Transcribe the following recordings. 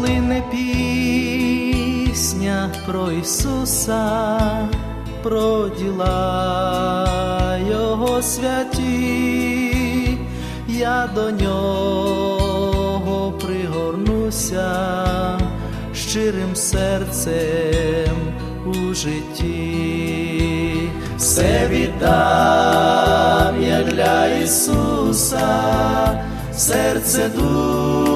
плине пісня про Ісуса, про діла Його святі, я до нього пригорнуся щирим серцем у житті, все віддам я для Ісуса, серце дух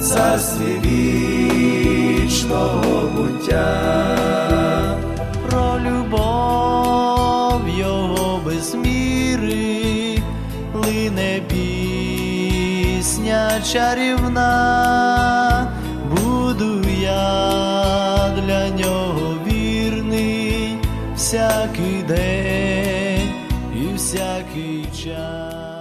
царстві вічного буття. Про любов його без міри лине пісня чарівна, буду я для нього вірний всякий день і всякий час.